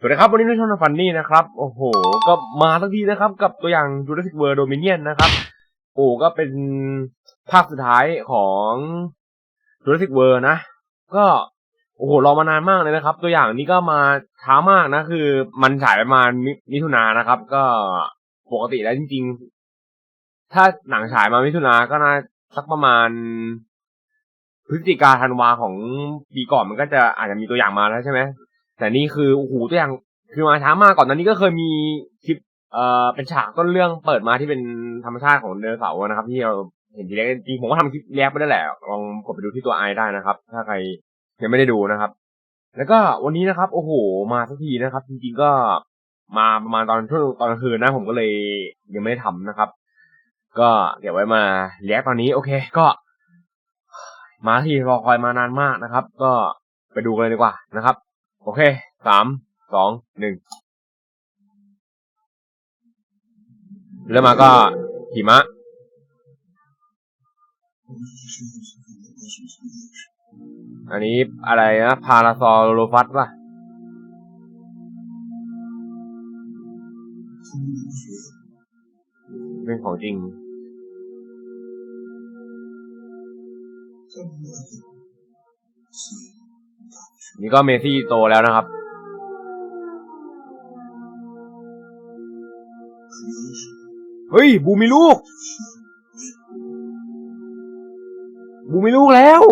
สวัสดีครับวันนี้นุชนฟันนี่นะครับ โอ้โห ก็มาทักทีนะครับ กับตัวอย่าง Jurassic World Dominion นะครับ โอ้ก็เป็นภาคสุดท้ายของ Jurassic World นะ ก็โอ้โหรอมานานมากเลยนะครับ ตัวอย่างนี้ก็มาช้ามากนะ คือมันฉายประมาณมิมิถุนานนะครับ ก็ปกติแล้วจริง ๆ ถ้าหนังฉายมามิถุนาก็น่าสักประมาณพฤศจิกาธันวาของปีก่อนมันก็จะอาจจะมีตัวอย่างมาแล้วใช่ไหม แต่นี่คือโอ้โหตัวอย่างคือมาช้ามากก่อนนั้นนี้ก็เคยมีคลิปเอ่อเป็นฉากต้นเรื่องเปิดมาที่เป็นธรรมชาติของเดนเสาร์นะครับ ที่เราเห็นทีแรกจริงผมก็ทำคลิปแรกไปได้แหละลองกดไปดูที่ตัวไอได้นะครับ ถ้าใครยังไม่ได้ดูนะครับ แล้วก็วันนี้นะครับ โอ้โห มาสักทีนะครับ จริงๆก็มาประมาณตอนช่วงตอนกลางคืนนะ ผมก็เลยยังไม่ได้ทำนะครับ ก็เดี๋ยวไว้มาแลกตอนนี้โอเค ก็ มาที่รอคอยมานานมากนะครับ ก็ไปดูกันเลยดีกว่านะครับ โอเค สาม สอง หนึ่ง เริ่มมาก็หิมะ อันนี้อะไรนะ พาราซอลโลฟัสป่ะ เป็นของจริง นี่ก็เมซี่โตแล้วนะครับ เฮ้ย บูมีลูก บูมีลูกแล้ว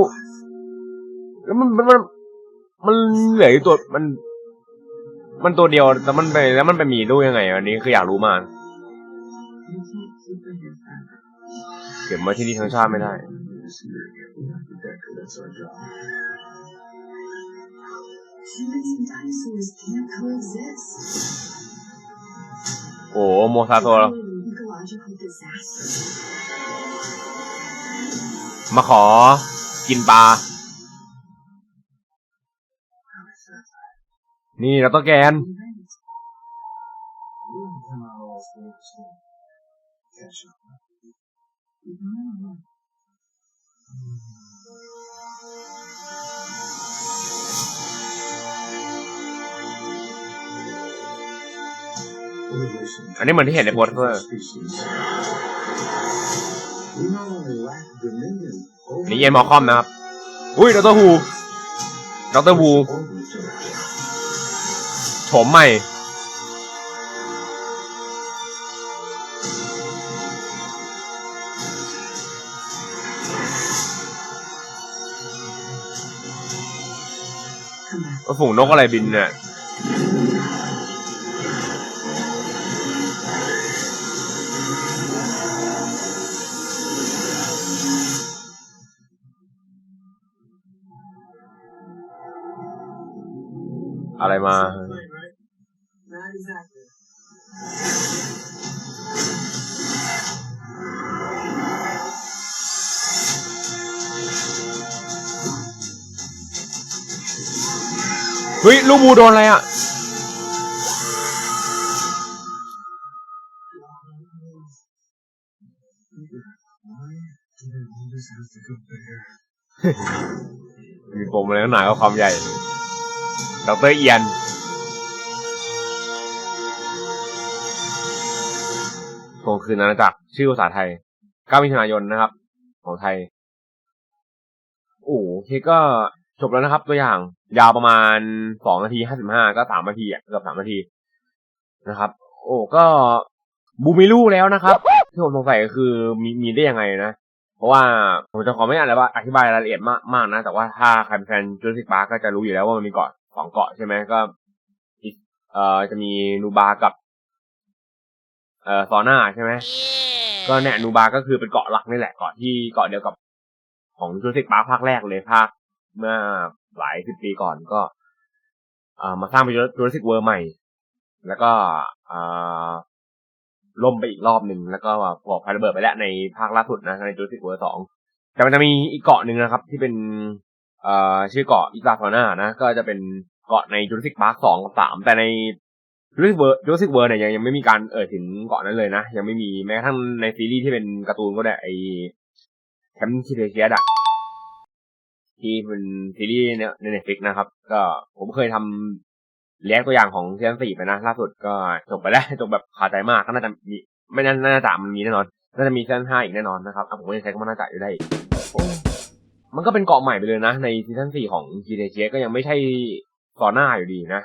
แล้วมันมันมันมันเหลืออยู่ตัวมัน มันตัวเดียวแต่มันไปแล้วมันไปมีลูกยังไงอันนี้คืออยากรู้มากเก็บไว้ที่นี่ทั้งชาติไม่ได้ Humans and dinosaurs can't coexist. โอ้โมซาโต It's really an ecological disaster. มาขอกินปลา นี่เราต้องแกน อันนี้เหมือนที่เห็นในโปสเตอร์อันนี้เย็นมอคอมนะครับ อุ้ยดรฮูดรฮูโฉมใหม่ Come back. ว่าฝูงนกอะไรบินเนี่ย อะไรมา เฮ้ย ลูกบูโดนอะไรอะ มีปมอะไรหนากับความใหญ่ ดรเอียน ทวงคืนอาณาจักร ชื่อภาษาไทย 9 มิถุนายนนะครับ ของไทย โอ้โหเคก็จบแล้วนะครับ ตัวอย่าง ยาวประมาณสองนาทีห้าสิบห้าก็สามนาทีอะเกือบสามนาทีนะครับ โอ้ก็บูมิลูแล้วนะครับที่ผมสงสัยก็คือมีมีได้ยังไงนะ เพราะว่าผมจะขอไม่อ่านเลยว่าอธิบายรายละเอียดมากมากนะ แต่ว่าถ้าใครเป็นแฟนจูราสสิกพาร์ก็จะรู้อยู่แล้วว่ามันมีเกาะ สองเกาะใช่ไหมก็อีกเอ่อจะมีนูบากับ เอ่อซอน่าใช่ไหมก็เนี่ยนูบาก็คือเป็นเกาะหลักนี่แหละเกาะที่เกาะเดียวกับของจูราสสิกพาร์คภาคแรกเลยภาคเมื่อหลายสิบปีก่อนก็เอ่อมาสร้างเป็นจูราสสิกเวิร์ใหม่ แล้วก็เอ่อล่มไปอีกรอบหนึ่งแล้วก็บอกพายระเบิดไปแล้วในภาคล่าสุดนะในจูราสสิกเวิร์สองแต่มันจะมีอีกเกาะหนึ่งนะครับ ที่เป็น เอ่อชื่อเกาะอิซาฟาน่านะก็จะเป็นเกาะในจูราสสิกพาร์คสองกับสามแต่ในจูราสสิกเวิร์จูราสสิกเวิร์เนี่ยยังยังไม่มีการเอ่ยถึงเกาะนั้นเลยนะ ยังไม่มีแม้กระทั่งในซีรีส์ที่เป็นการ์ตูนก็ได้ไอแคมป์คิเทเชียดอะที่เป็นซีรีส์เนี่ยในเน็ตฟลิกนะครับ ก็ผมเคยทำเลี้ยงตัวอย่างของซีซั่นสี่ไปนะล่าสุดก็จบไปแล้วจบแบบขาดใจมากก็น่าจะมีไม่น่าน่าจะมันมีแน่นอนน่าจะมีซีซั่นห้าอีกแน่นอนนะครับอะผมก็ยังใช้คำว่น่าจะอยู่ได้อีก มันก็เป็นเกาะใหม่ไปเลยนะ ในซีซั่นสี่ของ GTA ก็ยังไม่ใช่ซอน่าอยู่ดีนะ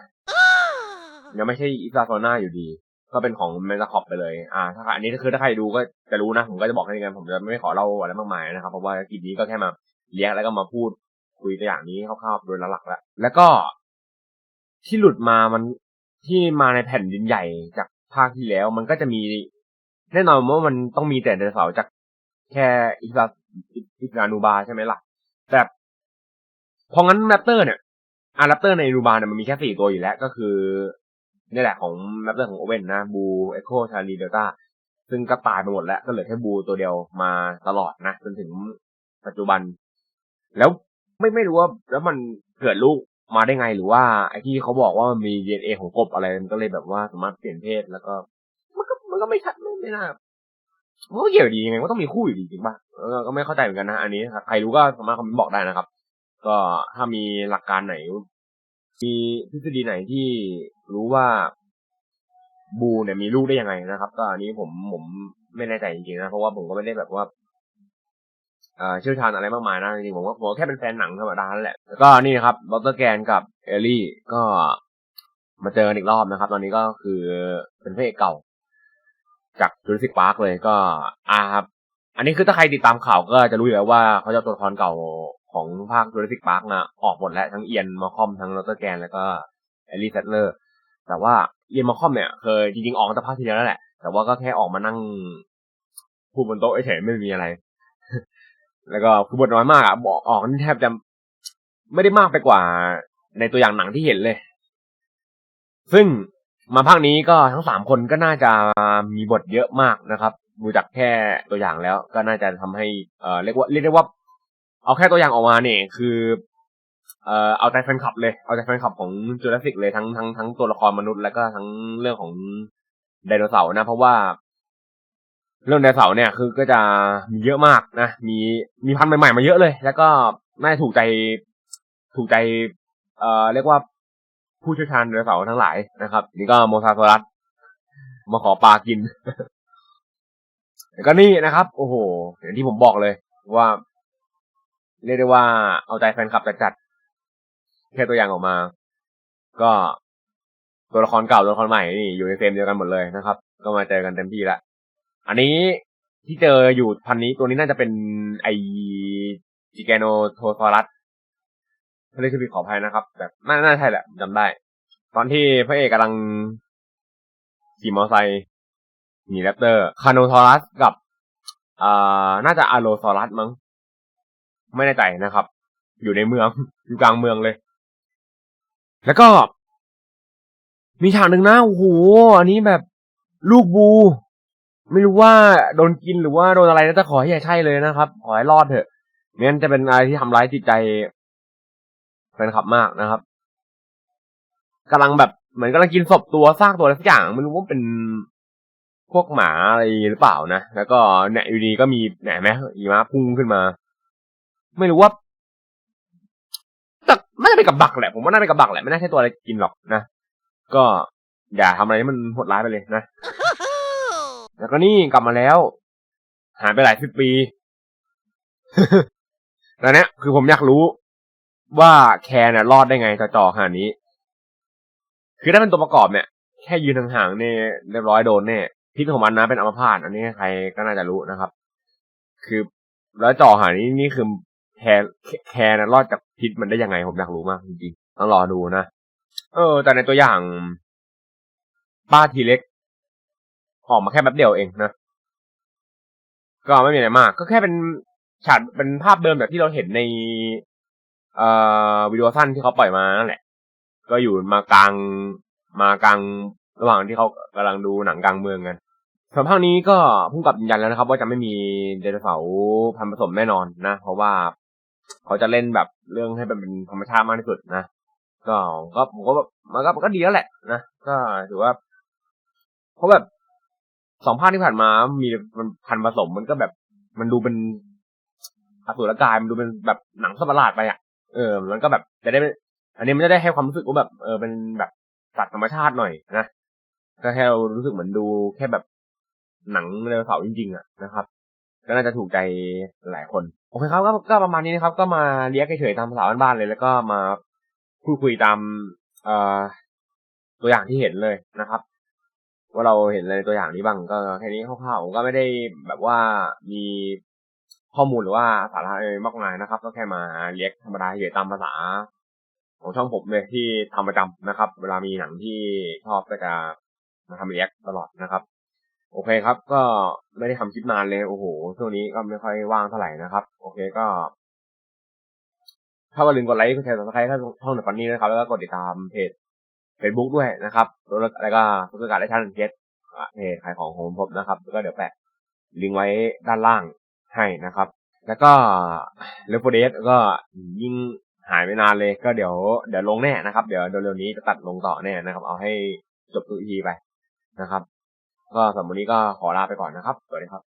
ยังไม่ใช่อิซาโซนาอยู่ดี ก็เป็นของเมน a คอปไปเลย อ่า ถ้าอันนี้คือถ้าใครดูก็จะรู้นะ ผมก็จะบอกให้กัน ผมจะไม่ขอเล่าอะไรมากมายนะครับ เพราะว่าคลิปนี้ก็แค่มาเลี้ยงแล้วก็มาพูดคุยตัวอย่างนี้คร่าวๆโดยหลักๆแล้ว แล้วก็ที่หลุดมามันที่มาในแผ่นดินใหญ่จากภาคที่แล้ว มันก็จะมีแน่นอนว่ามันต้องมีแต่ไดโนเสาร์จากแค่อิซาอิซานูบาใช่ไหมล่ะ แต่พองั้นแรปเตอร์เนี่ยอาแรปเตอร์ในนูบาเนี่ยมันมีแค่สี่ตัวอยู่แล้ว ก็คือนี่แหละของแรปเตอร์ของโอเว่นนะบูเอ็กโคชาลีเดลต้าซึ่งก็ตายไปหมดแล้ว ก็เหลือแค่บูตัวเดียวมาตลอดนะจนถึงปัจจุบัน แล้วไม่ไม่รู้ว่า แล้วมันเกิดลูกมาได้ไงหรือว่าไอที่เขาบอกว่ามันมีดีเอของกบอะไรมันก็เลยแบบว่าสามารถเปลี่ยนเพศแล้วก็ มันก็มันก็ไม่ชัดไม่ไม่น่า มันก็เกี่ยวดียังไงก็ต้องมีคู่อยู่ดีจริงป่ะเออก็ไม่เข้าใจเหมือนกันนะอันนี้ใครรู้ก็สามารถคอมเมนต์บอกได้นะครับ ก็ถ้ามีหลักการไหน มีทฤษฎีไหนที่รู้ว่าบูเนี่ยมีลูกได้ยังไงนะครับ ก็อันนี้ผมผมไม่แน่ใจจริงๆนะเพราะว่าผมก็ไม่ได้แบบว่าเอ่อเชี่ยวชาญอะไรมากมายนะจริงๆผมก็ผมแค่เป็นแฟนหนังธรรมดาแหละแล้วก็นี่นะครับดรแกนกับเอลลี่ก็มาเจอกันอีกรอบนะครับ ตอนนี้ก็คือเป็นพระเอกเก่า จากจูราสสิกพาร์คเลยก็อ่าครับ อันนี้คือถ้าใครติดตามข่าวก็จะรู้อยู่แล้วว่าเขาจะตัวละครเก่าของภาคจูราสสิกพาร์คนะออกหมดแล้วทั้งเอียนมาคอมทั้งดรแกนแล้วก็เอลลีเซตเลอร์แต่ว่าเอียนมาคอมเนี่ยเคยจริงๆออกแต่ภาคที่แล้วนั่นแหละ แต่ว่าก็แค่ออกมานั่งพูดบนโต๊ะเฉยไม่มีอะไร แล้วก็คือบทน้อยมากอะบอกออกนี่แทบจะไม่ได้มากไปกว่าในตัวอย่างหนังที่เห็นเลย ซึ่ง มาภาคนี้ก็ทั้งสามคนก็น่าจะมีบทเยอะมากนะครับดูจากแค่ตัวอย่างแล้ว ก็น่าจะทำให้เอ่อเรียกว่าเรียกได้ว่า เอาแค่ตัวอย่างออกมาเนี่ยคือเอ่อเอาใจแฟนคลับเลยเอาใจแฟนคลับของจูราสสิกเลยทั้งทั้งทั้งตัวละครมนุษย์แล้วก็ทั้งเรื่องของไดโนเสาร์นะ เพราะว่า เรื่องไดโนเสาร์เนี่ยคือก็จะมีเยอะมากนะมีมีพันธุ์ใหม่ๆมาเยอะเลย แล้วก็น่าถูกใจถูกใจ เอ่อเรียกว่า ผู้เชี่ยวชาญไดโนเสาร์ทั้งหลายนะครับ นี่ก็โมซาโซรัสมาขอปลากินแล้วก็นี่นะครับ โอ้โห อย่างที่ผมบอกเลย ว่า เรียกได้ว่าเอาใจแฟนคลับจัดๆแค่ตัวอย่างออกมา ก็ตัวละครเก่าตัวละครใหม่นี่อยู่ในเฟรมเดียวกันหมดเลยนะครับ ก็มาเจอกันเต็มที่ละ อันนี้ที่เจออยู่พันนี้ตัวนี้น่าจะเป็นไอจิแกโนโทซอรัส ถ้าเรียกชื่อผิดขออภัยนะครับแต่น่าน่าใช่แหละจำได้ ตอนที่พระเอกกำลังขี่มอเตอร์ไซค์หนีแรปเตอร์คาโนทอรัสกับอ่าน่าจะอาโลซอรัสมั้งไม่แน่ใจนะครับ อยู่ในเมือง อยู่กลางเมืองเลย แล้วก็ มีฉากหนึ่งนะโอ้โหอันนี้แบบลูกบู ไม่รู้ว่าโดนกินหรือว่าโดนอะไรนะแต่ขอให้อย่าใช่เลยนะครับ ขอให้รอดเถอะไม่งั้นจะเป็นอะไรที่ทำร้ายจิตใจ แฟนคลับมากนะครับกำลังแบบเหมือนกำลังกินศพตัวซากตัวอะไรสักอย่างไม่รู้ว่าเป็นพวกหมาอะไรหรือเปล่านะแล้วก็เนี่ยอยู่ดีก็มีเนี่ยเห็นไหมอีมาพุ่งขึ้นมา ไม่รู้ว่าแต่น่าจะเป็นกับดักแหละผมว่าน่าเป็นกับดักแหละไม่น่าใช่ตัวอะไรกินหรอกนะก็อย่าทำอะไรที่มันโหดร้ายไปเลยนะแล้วก็นี่กลับมาแล้วหายไปหลายสิบปีแล้วเนี้ยคือผมอยากรู้ ว่าแคร์เนี่ยรอดได้ไงจ่อๆขนาดนี้ คือถ้าเป็นตัวประกอบเนี่ย แค่ยืนห่างๆเนี่ยเรียบร้อยโดนเนี่ยพิษของมันนะเป็นอัมพาตอันนี้ใครก็น่าจะรู้นะครับ คือแล้วจ่อหานี้นี่คือแคร์แคร์นะรอดจากพิษมันได้ยังไงผมอยากรู้มากจริงๆต้องรอดูนะเออ แต่ในตัวอย่างป้าทีเล็ก ออกมาแค่แป๊บเดียวเองนะก็ไม่มีอะไรมาก ก็แค่เป็นฉากเป็นภาพเดิมแบบที่เราเห็นใน วิดีโอสั้นที่เขาปล่อยมานั่นแหละ ก็อยู่มากลางมากลางระหว่างที่เขากำลังดูหนังกลางเมืองกันส่วนภาคนี้ก็พุ่งกับยืนยันแล้วนะครับ ว่าจะไม่มีไดโนเสาร์พันผสมแน่นอนนะ เพราะว่าเขาจะเล่นแบบเรื่องให้มันเป็นธรรมชาติมากที่สุดนะก็ก็ผมก็มันก็มันก็ดีแล้วแหละนะก็ถือว่าเพราะแบบสองภาคที่ผ่านมา มีมันพันผสมมันก็แบบ มันดูเป็นอสุรกายมันดูเป็นแบบหนังสัตว์ประหลาดไปอะ เออมันก็แบบจะได้ อันนี้มันจะได้ให้ความรู้สึกว่าแบบเออเป็นแบบสัตว์ธรรมชาติหน่อยนะก็แค่เรารู้สึกเหมือนดูแค่แบบหนังไดโนเสาร์จริงๆอะนะครับก็น่าจะถูกใจหลายคนโอเคครับก็ก็ประมาณนี้นะครับ ก็มาเรียกเฉยๆตามภาษาบ้านๆเลย แล้วก็มาพูดคุยตามเอ่อตัวอย่างที่เห็นเลยนะครับ ว่าเราเห็นอะไรในตัวอย่างนี้บ้างก็แค่นี้คร่าวๆก็ไม่ได้แบบว่ามี ข้อมูลหรือว่าสาระอะไรมากมายนะครับ ก็แค่มาเรียกธรรมดาเฉยตามภาษา ของช่องผมเลยที่ทำประจำนะครับ เวลามีหนังที่ชอบก็จะมาทำเรียกตลอดนะครับโอเคครับ ก็ไม่ได้ทำคลิปนานเลยโอ้โหช่วงนี้ก็ไม่ค่อยว่างเท่าไหร่นะครับ โอเคก็ ถ้าว่าลืมกดไลค์กดแชร์สับสไครต์ช่องเดอะฟันนี่นะครับ แล้วก็กดติดตามเพจ Facebook ด้วยนะครับแล้วก็ผู้ประกาศได้ชั้นเจ็ดเพจขายของของผมนะครับ แล้วก็เดี๋ยวแปะลิงก์ไว้ด้านล่าง ให้นะครับ แล้วก็เลฟโฟเดสก็ยิ่งหายไปนานเลย ก็เดี๋ยวเดี๋ยวลงแน่นะครับ เดี๋ยวเร็วๆนี้จะตัดลงต่อแน่นะครับ เอาให้จบทุกทีไปนะครับ ก็สำหรับวันนี้ก็ขอลาไปก่อนนะครับ สวัสดีครับ